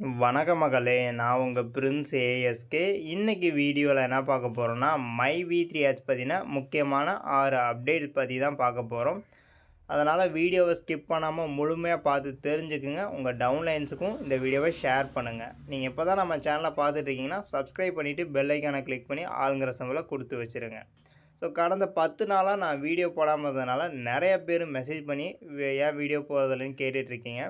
வணக்க மகளே நான் உங்கள் பிரின்ஸ் ஏஎஸ்கே இன்றைக்கி வீடியோவில் என்ன பார்க்க போகிறோன்னா மை வி த்ரீ ஹெச் பற்றின முக்கியமான ஆறு அப்டேட் பற்றி தான் பார்க்க போகிறோம் அதனால் வீடியோவை ஸ்கிப் பண்ணாமல் முழுமையாக பார்த்து தெரிஞ்சுக்குங்க. உங்கள் டவுன்லைன்ஸுக்கும் இந்த வீடியோவை ஷேர் பண்ணுங்கள் நீங்கள் இப்போ தான் நம்ம சேனலை பார்த்துட்ருக்கீங்கன்னா சப்ஸ்கிரைப் பண்ணிவிட்டு பெல்லைக்கானை கிளிக் பண்ணி ஆளுங்கிற சம்பளம் கொடுத்து வச்சுருங்க. ஸோ கடந்த பத்து நாளாக நான் வீடியோ போடாமல் இருந்ததுனால நிறைய பேர் மெசேஜ் பண்ணி ஏன் வீடியோ போகிறதில்லன்னு கேட்டுட்ருக்கீங்க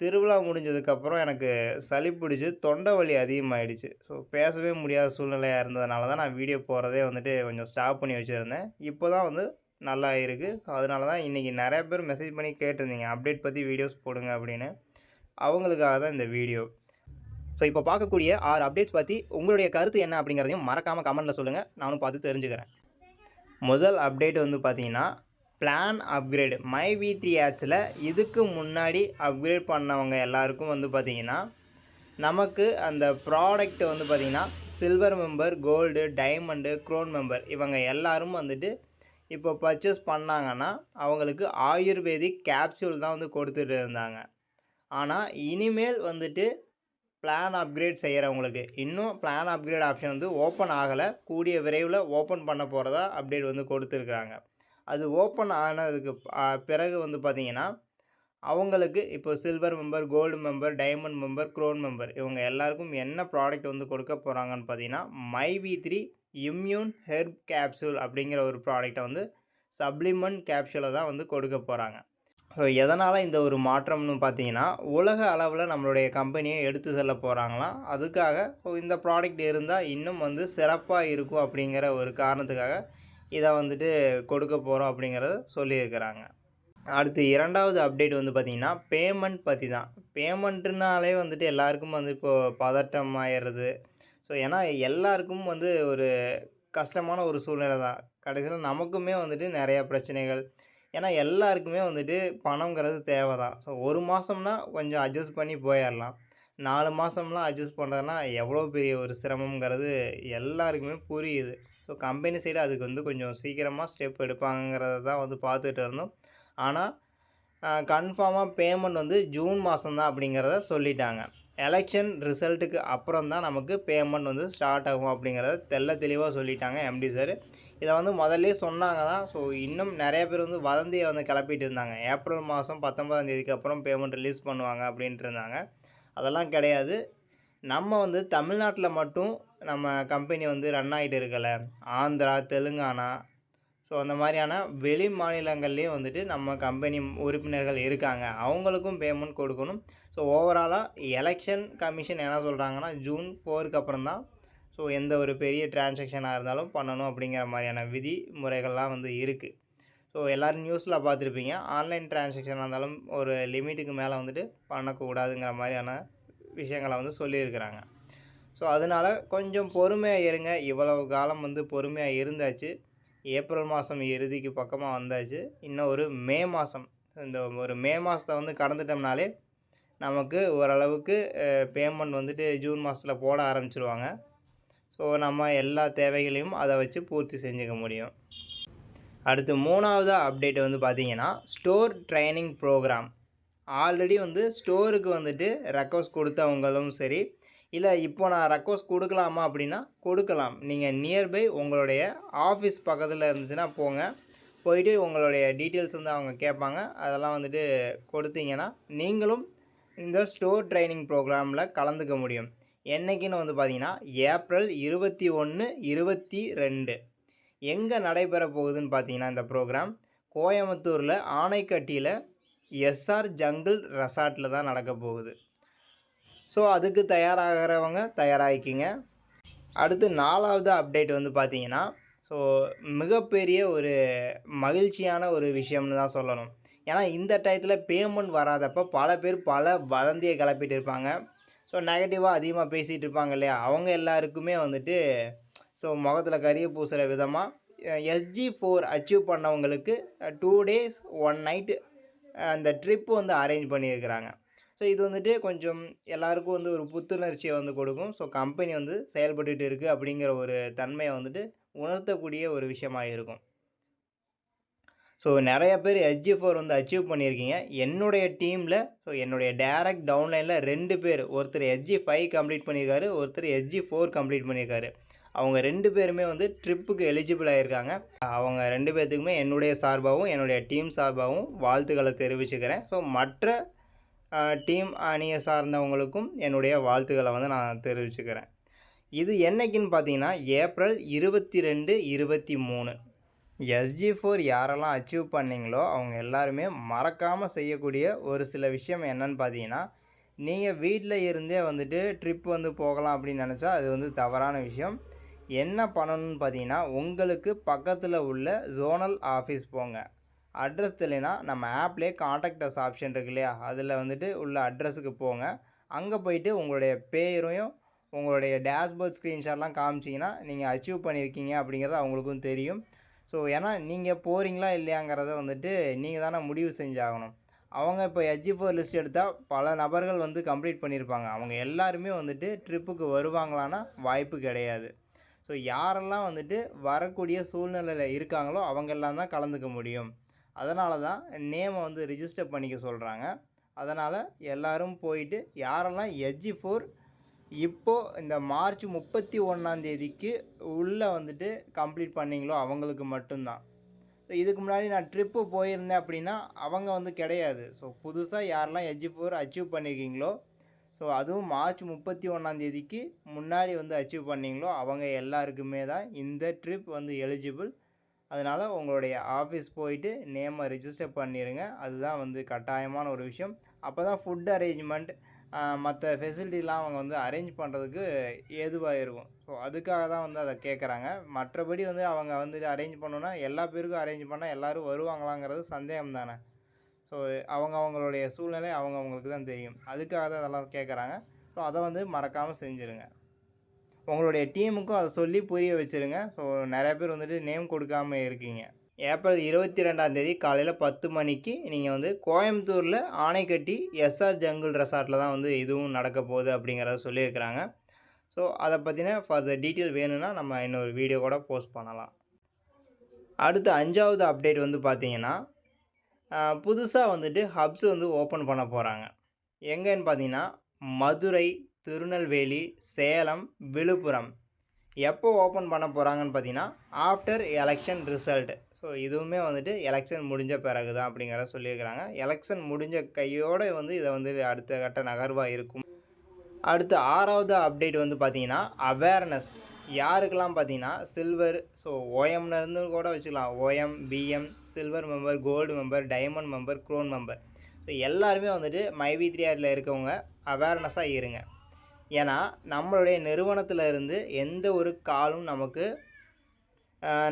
திருவிழா முடிஞ்சதுக்கப்புறம் எனக்கு சளி பிடிச்சி தொண்டை வலி அதிகமாகிடுச்சு ஸோ பேசவே முடியாத சூழ்நிலையாக இருந்ததுனால தான் நான் வீடியோ போகிறதே வந்துட்டு கொஞ்சம் ஸ்டாப் பண்ணி வச்சுருந்தேன். இப்போ தான் வந்து நல்லா இருக்குது ஸோ அதனால தான் இன்றைக்கி நிறைய பேர் மெசேஜ் பண்ணி கேட்டிருந்தீங்க. அப்டேட் பற்றி வீடியோஸ் போடுங்க அப்படின்னு. அவங்களுக்காக தான் இந்த வீடியோ ஸோ இப்போ பார்க்கக்கூடிய ஆறு அப்டேட்ஸ் பற்றி உங்களுடைய கருத்து என்ன அப்படிங்கிறதையும் மறக்காமல் கமெண்ட்டில் சொல்லுங்கள் நானும் பார்த்து தெரிஞ்சுக்கிறேன். முதல் அப்டேட் வந்து பார்த்தீங்கன்னா plan upgrade My V three ஆட்ஸில் இதுக்கு முன்னாடி அப்கிரேட் பண்ணவங்க எல்லாருக்கும் வந்து பார்த்தீங்கன்னா நமக்கு அந்த ப்ராடக்ட் வந்து பார்த்திங்கன்னா silver member gold diamond crown member இவங்க எல்லோரும் வந்துட்டு இப்போ பர்ச்சேஸ் பண்ணாங்கன்னா அவங்களுக்கு ஆயுர்வேதிக் கேப்சூல் தான் வந்து கொடுத்துட்டு இருந்தாங்க. ஆனால் இனிமேல் வந்துட்டு பிளான் அப்கிரேட் செய்கிறவங்களுக்கு இன்னும் பிளான் அப்கிரேட் ஆப்ஷன் வந்து ஓப்பன் ஆகலை. கூடிய விரைவில் ஓப்பன் பண்ண போகிறதா அப்டேட் வந்து கொடுத்துருக்குறாங்க அது ஓப்பன் ஆனதுக்கு பிறகு வந்து பார்த்திங்கன்னா அவங்களுக்கு இப்போ silver member gold member diamond member crown member இவங்க எல்லாருக்கும் என்ன ப்ராடக்ட் வந்து கொடுக்க போகிறாங்கன்னு பார்த்தீங்கன்னா My V three immune herb capsule அப்படிங்கிற ஒரு ப்ராடக்டை வந்து சப்ளிமெண்ட் கேப்சூலை தான் வந்து கொடுக்க போகிறாங்க ஸோ எதனால் இந்த ஒரு மாற்றம்னு பார்த்தீங்கன்னா உலக அளவில் நம்மளுடைய கம்பெனியை எடுத்து செல்ல போகிறாங்களாம் அதுக்காக ஸோ இந்த ப்ராடக்ட் இருந்தால் இன்னும் வந்து சிறப்பாக இருக்கும் அப்படிங்கிற ஒரு காரணத்துக்காக இதை வந்துட்டு கொடுக்க போகிறோம் அப்படிங்கிறத சொல்லியிருக்கிறாங்க. அடுத்து இரண்டாவது அப்டேட் வந்து பார்த்திங்கன்னா பேமெண்ட் பற்றி தான் பேமெண்ட்டுனாலே வந்துட்டு எல்லாருக்கும் வந்து இப்போது பதட்டம் ஆயிடுறது ஸோ ஏன்னா எல்லாருக்கும் வந்து ஒரு கஷ்டமான ஒரு சூழ்நிலை தான் கடைசியில் நமக்குமே வந்துட்டு நிறையா பிரச்சனைகள். ஏன்னா எல்லாருக்குமே வந்துட்டு பணங்கிறது தேவை தான் ஸோ ஒரு மாதம்னா கொஞ்சம் அட்ஜஸ்ட் பண்ணி போயிடலாம். நாலு மாதம்லாம் அட்ஜஸ்ட் பண்ணுறதுனா எவ்வளோ பெரிய ஒரு சிரமங்கிறது எல்லாருக்குமே புரியுது. ஸோ கம்பெனி சைடு அதுக்கு வந்து கொஞ்சம் சீக்கிரமாக ஸ்டெப் எடுப்பாங்கிறத தான் வந்து பார்த்துட்டு இருந்தோம். ஆனால் கன்ஃபார்மாக பேமெண்ட் வந்து ஜூன் மாதம்தான் அப்படிங்கிறத சொல்லிட்டாங்க. எலெக்ஷன் ரிசல்ட்டுக்கு அப்புறம் தான் நமக்கு பேமெண்ட் வந்து ஸ்டார்ட் ஆகும் அப்படிங்கிறத தெள்ள தெளிவாக சொல்லிட்டாங்க எம்டி சார் இதை வந்து முதல்ல சொன்னாங்க தான். ஸோ இன்னும் நிறைய பேர் வந்து வதந்தியை வந்து கிளப்பிட்டு இருந்தாங்க. ஏப்ரல் மாதம் பத்தொன்பதாம் தேதிக்கு அப்புறம் பேமெண்ட் ரிலீஸ் பண்ணுவாங்க அப்படின்ட்டு இருந்தாங்க. அதெல்லாம் கிடையாது. நம்ம வந்து தமிழ்நாட்டில் மட்டும் நம்ம கம்பெனி வந்து ரன் ஆகிட்டு இருக்கல. ஆந்திரா தெலுங்கானா. ஸோ அந்த மாதிரியான வெளி மாநிலங்கள்லேயும் வந்துட்டு நம்ம கம்பெனி உறுப்பினர்கள் இருக்காங்க. அவங்களுக்கும் பேமெண்ட் கொடுக்கணும். ஸோ ஓவராலாக எலெக்ஷன் கமிஷன் என்ன சொல்கிறாங்கன்னா ஜூன் ஃபோருக்கு அப்புறம் தான். ஸோ எந்த ஒரு பெரிய டிரான்சாக்ஷனாக இருந்தாலும் பண்ணணும் அப்படிங்கிற மாதிரியான விதி முறைகள்லாம் வந்து இருக்குது ஸோ எல்லோரும் நியூஸில் பார்த்துருப்பீங்க. ஆன்லைன் டிரான்சாக்ஷனாக இருந்தாலும் ஒரு லிமிட்டுக்கு மேலே வந்துட்டு பண்ணக்கூடாதுங்கிற மாதிரியான விஷயங்களை வந்து சொல்லியிருக்கிறாங்க. ஸோ அதனால் கொஞ்சம் பொறுமையாக இருங்க. இவ்வளவு காலம் வந்து பொறுமையாக இருந்தாச்சு. ஏப்ரல் மாதம் இறுதிக்கு பக்கமாக வந்தாச்சு. இன்னும் ஒரு மே மாதம் இந்த ஒரு மே மாதத்தை வந்து கடந்துட்டோம்னாலே நமக்கு ஓரளவுக்கு பேமெண்ட் வந்துட்டு ஜூன் மாதத்தில் போட ஆரம்பிச்சிருவாங்க. ஸோ நம்ம எல்லா தேவைகளையும் அதை வச்சு பூர்த்தி செஞ்சுக்க முடியும். அடுத்து மூணாவது அப்டேட் வந்து பார்த்தீங்கன்னா ஸ்டோர் ட்ரைனிங் ப்ரோக்ராம் ஆல்ரெடி வந்து ஸ்டோருக்கு வந்துட்டு ரெக்வஸ்ட் கொடுத்தவங்களும் சரி இல்லை இப்போ நான் ரெக்வஸ்ட் கொடுக்கலாமா அப்படின்னா கொடுக்கலாம். நீங்கள் நியர்பை உங்களுடைய ஆஃபீஸ் பக்கத்தில் இருந்துச்சுன்னா போங்க. போயிட்டு உங்களுடைய டீட்டெயில்ஸ் வந்து அவங்க கேட்பாங்க. அதெல்லாம் வந்துட்டு கொடுத்தீங்கன்னா நீங்களும் இந்த ஸ்டோர் ட்ரைனிங் ப்ரோக்ராமில் கலந்துக்க முடியும். என்னைக்குன்னு வந்து பார்த்தீங்கன்னா ஏப்ரல் இருபத்தி ஒன்று இருபத்தி ரெண்டு. எங்கே நடைபெற போகுதுன்னு பார்த்தீங்கன்னா இந்த ப்ரோக்ராம் கோயம்புத்தூரில் ஆனைக்கட்டியில் எஸ்ஆர் ஜங்கிள் ரெசார்ட்டில் தான் நடக்க போகுது. ஸோ அதுக்கு தயாராகிறவங்க தயாராகிக்கிங்க அடுத்து நாலாவது அப்டேட் வந்து பார்த்தீங்கன்னா ஸோ மிகப்பெரிய ஒரு மகிழ்ச்சியான ஒரு விஷயம்னு தான் சொல்லணும். ஏன்னா இந்த டயத்தில் பேமெண்ட் வராதப்போ பல பேர் பல வதந்தியை கிளப்பிட்டு இருப்பாங்க. ஸோ நெகட்டிவாக அதிகமாக பேசிகிட்டு இருப்பாங்க இல்லையா? அவங்க எல்லாருக்குமே வந்துட்டு ஸோ முகத்தில் கறியை பூசுகிற விதமாக எஸ்ஜி ஃபோர் அச்சீவ் பண்ணவங்களுக்கு டூ டேஸ் ஒன் நைட்டு அந்த ட்ரிப்பு வந்து அரேஞ்ச் பண்ணியிருக்கிறாங்க. ஸோ இது வந்துட்டு கொஞ்சம் எல்லாருக்கும் வந்து ஒரு புத்துணர்ச்சியை வந்து கொடுக்கும். ஸோ கம்பெனி வந்து செயல்பட்டுட்டு இருக்குது அப்படிங்கிற ஒரு தன்மையை வந்துட்டு உணர்த்தக்கூடிய ஒரு விஷயமாக இருக்கும். ஸோ நிறைய பேர் ஹெச்ஜி ஃபோர் வந்து அச்சீவ் பண்ணியிருக்கீங்க. என்னுடைய டீமில் ஸோ என்னுடைய டேரக்ட் டவுன்லைனில் ரெண்டு பேர். ஒருத்தர் ஹெச்ஜி ஃபைவ் கம்ப்ளீட் பண்ணியிருக்காரு ஒருத்தர் ஹெச்ஜி ஃபோர் கம்ப்ளீட் பண்ணியிருக்காரு. அவங்க ரெண்டு பேருமே வந்து ட்ரிப்புக்கு எலிஜிபிள் ஆகியிருக்காங்க அவங்க ரெண்டு பேர்த்துக்குமே என்னுடைய சார்பாகவும் என்னுடைய டீம் சார்பாகவும் வாழ்த்துக்களை தெரிவிச்சுக்கிறேன். ஸோ மற்ற டீம் அணியை சார்ந்தவங்களுக்கும் என்னுடைய வாழ்த்துக்களை வந்து நான் தெரிவிச்சுக்கிறேன். இது என்னைக்குன்னு பார்த்தீங்கன்னா ஏப்ரல் இருபத்தி ரெண்டு இருபத்தி மூணு எஸ்ஜி ஃபோர் யாரெல்லாம் அச்சீவ் பண்ணீங்களோ அவங்க எல்லாருமே மறக்காமல் செய்யக்கூடிய ஒரு சில விஷயம் என்னன்னு பார்த்தீங்கன்னா நீங்கள் வீட்டில் இருந்தே வந்துட்டு ட்ரிப் வந்து போகலாம் அப்படின்னு நினச்சா அது வந்து தவறான விஷயம். என்ன பண்ணணும்னு பார்த்தீங்கன்னா உங்களுக்கு பக்கத்தில் உள்ள ஜோனல் ஆஃபீஸ் போங்க. அட்ரஸ் தெரியலனா நம்ம ஆப்லேயே காண்டாக்டர்ஸ் ஆப்ஷன் இருக்கு இல்லையா? அதில் வந்துட்டு உள்ள அட்ரஸுக்கு போங்க. அங்கே போயிட்டு உங்களுடைய பேரையும் உங்களுடைய டேஷ்போர்ட் ஸ்க்ரீன்ஷாட்லாம் காமிச்சிங்கன்னா நீங்கள் அச்சீவ் பண்ணியிருக்கீங்க அப்படிங்கிறது அவங்களுக்கும் தெரியும். ஸோ ஏன்னா நீங்கள் போகிறீங்களா இல்லையாங்கிறத வந்துட்டு நீங்கள் தானே முடிவு செஞ்சாகணும். அவங்க இப்போ எஜ்ஜி ஃபோர் லிஸ்ட் எடுத்தால் பல நபர்கள் வந்து கம்ப்ளீட் பண்ணியிருப்பாங்க. அவங்க எல்லாருமே வந்துட்டு ட்ரிப்புக்கு வருவாங்களான்னா வாய்ப்பு கிடையாது. ஸோ யாரெல்லாம் வந்துட்டு வரக்கூடிய சூழ்நிலையில் இருக்காங்களோ அவங்கெல்லாம் தான் கலந்துக்க முடியும். அதனால தான் நேமை வந்து ரிஜிஸ்டர் பண்ணிக்க சொல்கிறாங்க அதனால் எல்லோரும் போயிட்டு யாரெல்லாம் எஜ்ஜி ஃபோர் இப்போது இந்த மார்ச் முப்பத்தி ஒன்றாந்தேதிக்கு உள்ளே வந்துட்டு கம்ப்ளீட் பண்ணிங்களோ அவங்களுக்கு மட்டும்தான் ஸோ இதுக்கு முன்னாடி நான் ட்ரிப்பு போயிருந்தேன் அப்படின்னா அவங்க வந்து கிடையாது. ஸோ புதுசாக யாரெல்லாம் எஜ்ஜி ஃபோர் அச்சீவ் பண்ணியிருக்கீங்களோ ஸோ அதுவும் மார்ச் முப்பத்தி ஒன்றாந்தேதிக்கு முன்னாடி வந்து அச்சீவ் பண்ணிங்களோ அவங்க எல்லாருக்குமே தான் இந்த ட்ரிப் வந்து எலிஜிபிள் அதனால் உங்களுடைய ஆஃபீஸ் போயிட்டு நேமை ரிஜிஸ்டர் பண்ணிடுங்க அதுதான் வந்து கட்டாயமான ஒரு விஷயம். அப்போ தான் ஃபுட் அரேஞ்ச்மெண்ட் மற்ற ஃபெசிலிட்டிலாம் அவங்க வந்து அரேஞ்ச் பண்ணுறதுக்கு ஏதுவாக இருக்கும். ஸோ அதுக்காக தான் வந்து அதை கேட்குறாங்க மற்றபடி வந்து அவங்க வந்து அரேஞ்ச் பண்ணுன்னா எல்லா பேருக்கும் அரேஞ்ச் பண்ணால் எல்லோரும் வருவாங்களாங்கிறது சந்தேகம் தானே ஸோ அவங்க அவங்களுடைய சூழ்நிலை அவங்க அவங்களுக்கு தான் தெரியும். அதுக்காக தான் அதெல்லாம் கேட்குறாங்க ஸோ அதை வந்து மறக்காமல் செஞ்சுருங்க. உங்களுடைய டீமுக்கும் அதை சொல்லி புரிய வச்சுருங்க. ஸோ நிறைய பேர் வந்துட்டு நேம் கொடுக்காமல் இருக்கீங்க. ஏப்ரல் இருபத்தி ரெண்டாந்தேதி காலையில் பத்து மணிக்கு நீங்கள் வந்து கோயம்புத்தூரில் ஆணைக்கட்டி எஸ்ஆர் ஜங்கிள் ரெசார்ட்டில் தான் வந்து இதுவும் நடக்க போகுது அப்படிங்கிறத சொல்லியிருக்கிறாங்க. ஸோ அதை பற்றின ஃபர்தர் டீட்டெயில் வேணும்னா நம்ம இன்னொரு வீடியோ கூட போஸ்ட் பண்ணலாம். அடுத்து அஞ்சாவது அப்டேட் வந்து பார்த்திங்கன்னா புதுசாக வந்துட்டு ஹப்ஸ் வந்து ஓப்பன் பண்ண போகிறாங்க எங்கேன்னு பார்த்தீங்கன்னா மதுரை திருநெல்வேலி சேலம் விழுப்புரம். எப்போ ஓப்பன் பண்ண போகிறாங்கன்னு பார்த்தீங்கன்னா ஆஃப்டர் எலெக்ஷன் ரிசல்ட். ஸோ இதுவுமே வந்துட்டு எலெக்ஷன் முடிஞ்ச பிறகு தான் அப்படிங்கிறத சொல்லியிருக்கிறாங்க. எலெக்ஷன் முடிஞ்ச கையோடு வந்து இதை வந்து அடுத்த கட்ட நகர்வாக இருக்கும். அடுத்து ஆறாவது அப்டேட் வந்து பார்த்திங்கன்னா அவேர்னஸ் யாருக்கெல்லாம் பார்த்தீங்கன்னா சில்வர் ஸோ ஓஎம்னு கூட வச்சுக்கலாம். O M P M silver member gold member diamond member crown member so எல்லாருமே வந்துட்டு மைவி த்ரீ ஆரில் இருக்கவங்க அவேர்னஸாக இருங்க. ஏன்னா நம்மளுடைய நிறுவனத்தில் இருந்து எந்த ஒரு காலும் நமக்கு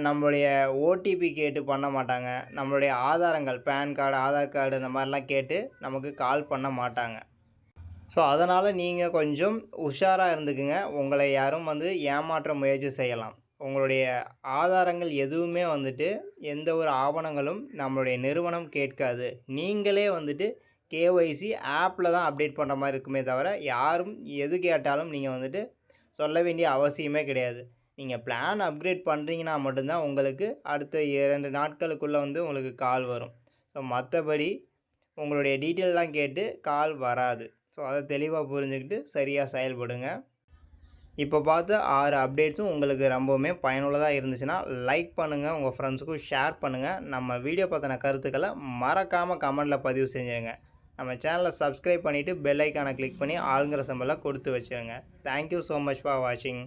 நம்மளுடைய ஓடிபி கேட்டு பண்ண மாட்டாங்க. நம்மளுடைய ஆதாரங்கள் பேன் கார்டு ஆதார் கார்டு இந்த மாதிரிலாம் கேட்டு நமக்கு கால் பண்ண மாட்டாங்க. ஸோ அதனால் நீங்கள் கொஞ்சம் உஷாராக இருந்துக்குங்க. உங்களை யாரும் வந்து ஏமாற்ற முயற்சி செய்யலாம். உங்களுடைய ஆதாரங்கள் எதுவுமே வந்துட்டு எந்த ஒரு ஆவணங்களும் நம்மளுடைய நிறுவனம் கேட்காது. நீங்களே வந்துட்டு கேஒய்சி ஆப்பில் தான் அப்டேட் பண்ணுற மாதிரி இருக்குமே தவிர யாரும் எது கேட்டாலும் நீங்கள் வந்துட்டு சொல்ல வேண்டிய அவசியமே கிடையாது. நீங்கள் பிளான் அப்கிரேட் பண்ணுறீங்கன்னா மட்டும்தான் உங்களுக்கு அடுத்த இரண்டு நாட்களுக்குள்ளே வந்து உங்களுக்கு கால் வரும். ஸோ மற்றபடி உங்களுடைய டீட்டெயிலெலாம் கேட்டு கால் வராது. ஸோ அதை தெளிவாக புரிஞ்சுக்கிட்டு சரியாக செயல்படுங்க. இப்போ பார்த்து ஆறு அப்டேட்ஸும் உங்களுக்கு ரொம்பவுமே பயனுள்ளதாக இருந்துச்சுன்னா லைக் பண்ணுங்கள் உங்கள் ஃப்ரெண்ட்ஸுக்கும் ஷேர் பண்ணுங்கள் நம்ம வீடியோ பற்றின கருத்துக்களை மறக்காமல் கமெண்டில் பதிவு செஞ்சுருங்க. நம்ம சேனலை சப்ஸ்கிரைப் பண்ணிவிட்டு பெல் ஐக்கானை கிளிக் பண்ணி ஆளுங்கிற சம்பளம் கொடுத்து வச்சுருங்க. தேங்க்யூ ஸோ மச் ஃபார் வாட்சிங்